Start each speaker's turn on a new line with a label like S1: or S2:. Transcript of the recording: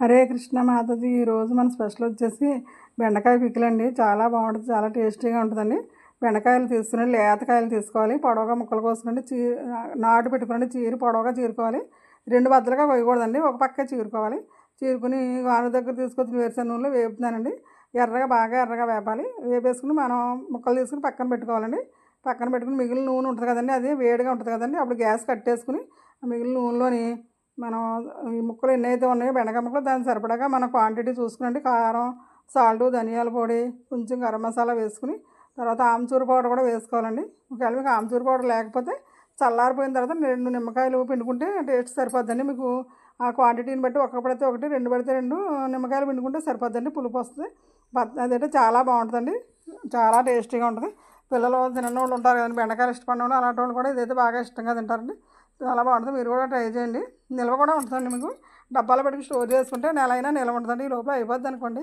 S1: హరే కృష్ణ మాతాజీ ఈరోజు మన స్పెషల్ వచ్చేసి బెండకాయ పికిలండి. చాలా బాగుంటుంది చాలా టేస్టీగా ఉంటుందండి. బెండకాయలు తీసుకుని లేతకాయలు తీసుకోవాలి పొడవుగా ముక్కలు కోసుకుని చీ నాటు పెట్టుకుని చీరి పొడవుగా చీరుకోవాలి. రెండు బద్దలుగా కొయ్యకూడదండి ఒక పక్కే చీరుకోవాలి. చీరుకుని గాను దగ్గర తీసుకొచ్చిన వేరుశెన నూనెలో వేపుతున్నానండి. ఎర్రగా బాగా ఎర్రగా వేపాలి. వేపేసుకుని మనం ముక్కలు తీసుకుని పక్కన పెట్టుకోవాలండి. పక్కన పెట్టుకుని మిగిలిన నూనె ఉంటుంది కదండి అది వేడిగా ఉంటుంది కదండి. అప్పుడు గ్యాస్ కట్టేసుకుని మిగిలిన నూనెలోని మనం ఈ ముక్కలు ఎన్నైతే ఉన్నాయో బెండకాయ ముక్కలు దాన్ని సరిపడగా మన క్వాంటిటీ చూసుకునండి కారం సాల్ట్ ధనియాల పొడి కొంచెం గరం మసాలా వేసుకుని తర్వాత ఆమ్చూరు పౌడర్ కూడా వేసుకోవాలండి. ఒకవేళ మీకు ఆమ్చూరు పౌడర్ లేకపోతే చల్లారిపోయిన తర్వాత రెండు నిమ్మకాయలు పిండుకుంటే టేస్ట్ సరిపోద్దండి. మీకు ఆ క్వాంటిటీని బట్టి ఒక పడితే ఒకటి రెండు పడితే రెండు నిమ్మకాయలు పిండుకుంటే సరిపోద్దండి. పులుపు వస్తుంది. అదైతే చాలా బాగుంటుందండి. చాలా టేస్టీగా ఉంటుంది. పిల్లలు తినని ఉంటారు కదండి బెండకాయలు ఇష్టపడిన వాళ్ళు అలాంటి వాళ్ళు కూడా ఇదైతే బాగా ఇష్టంగా తింటారండి. చాలా బాగుంటుంది మీరు కూడా ట్రై చేయండి. నిల్వ కూడా ఉంటుందండి మీకు. డబ్బాలో పెట్టుకుని స్టోర్ చేసుకుంటే నెల అయినా నిల్వ ఉంటుందండి. ఈ లోపల అయిపోద్ది అనుకోండి.